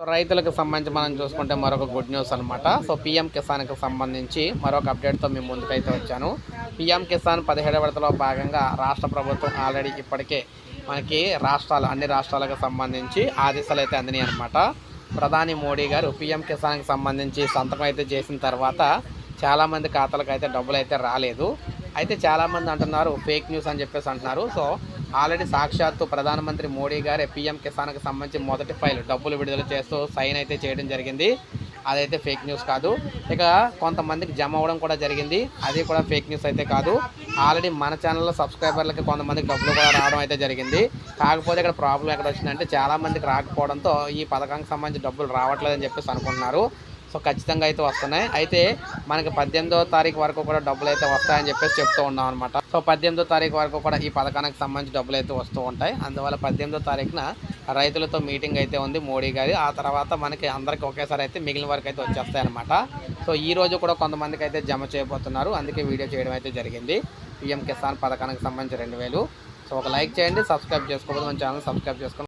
రైతులకు సంబంధించి మనం చూసుకుంటే మరొక గుడ్ న్యూస్ అనమాట సో పిఎం కిసాన్కి సంబంధించి మరొక అప్డేట్తో మేము ముందుకైతే వచ్చాను. పిఎం కిసాన్ పదిహేడు విడతలో భాగంగా రాష్ట్ర ప్రభుత్వం ఆల్రెడీ ఇప్పటికే మనకి రాష్ట్రాలు అన్ని రాష్ట్రాలకు సంబంధించి ఆదేశాలు అయితే అందినాయి అనమాట ప్రధాని మోడీ గారు పిఎం కిసాన్కి సంబంధించి సంతకం అయితే చేసిన తర్వాత చాలామంది ఖాతాలకు అయితే డబ్బులు అయితే రాలేదు. అయితే చాలామంది అంటున్నారు ఫేక్ న్యూస్ అని చెప్పేసి అంటున్నారు. సో ఆల్రెడీ సాక్షాత్తు ప్రధానమంత్రి మోడీ గారే పీఎం కిసాన్కి సంబంధించి మొదటి ఫైల్ డబ్బులు విడుదల చేస్తూ సైన్ అయితే చేయడం జరిగింది. అదైతే ఫేక్ న్యూస్ కాదు. ఇక కొంతమందికి జమ అవ్వడం కూడా జరిగింది. అది కూడా ఫేక్ న్యూస్ అయితే కాదు. ఆల్రెడీ మన ఛానల్లో సబ్స్క్రైబర్లకి కొంతమందికి డబ్బులు కూడా రావడం అయితే జరిగింది. కాకపోతే ఇక్కడ ప్రాబ్లం ఎక్కడ వచ్చిందంటే చాలామందికి రాకపోవడంతో ఈ పథకానికి సంబంధించి డబ్బులు రావట్లేదని చెప్పేసి అనుకుంటున్నారు. సో ఖచ్చితంగా అయితే వస్తున్నాయి. అయితే మనకి పద్దెనిమిదో తారీఖు వరకు కూడా డబ్బులు అయితే వస్తాయని చెప్పేసి చెప్తూ ఉన్నాం అనమాట సో పద్దెనిమిదో తారీఖు వరకు కూడా ఈ పథకానికి సంబంధించి డబ్బులు అయితే వస్తూ ఉంటాయి. అందువల్ల పద్దెనిమిదో తారీఖున రైతులతో మీటింగ్ అయితే ఉంది మోడీ గారి. ఆ తర్వాత మనకి అందరికి ఒకేసారి అయితే మిగిలిన వరకు అయితే వచ్చేస్తాయనమాట సో ఈ రోజు కూడా కొంతమందికి అయితే జమ చేయబోతున్నారు. అందుకే వీడియో చేయడం అయితే జరిగింది. పిఎం కిసాన్ పథకానికి సంబంధించి రెండు వేలు. సో ఒక లైక్ చేయండి సబ్స్క్రైబ్ చేసుకోకపోతే మన ఛానల్ సబ్స్క్రైబ్ చేసుకోండి.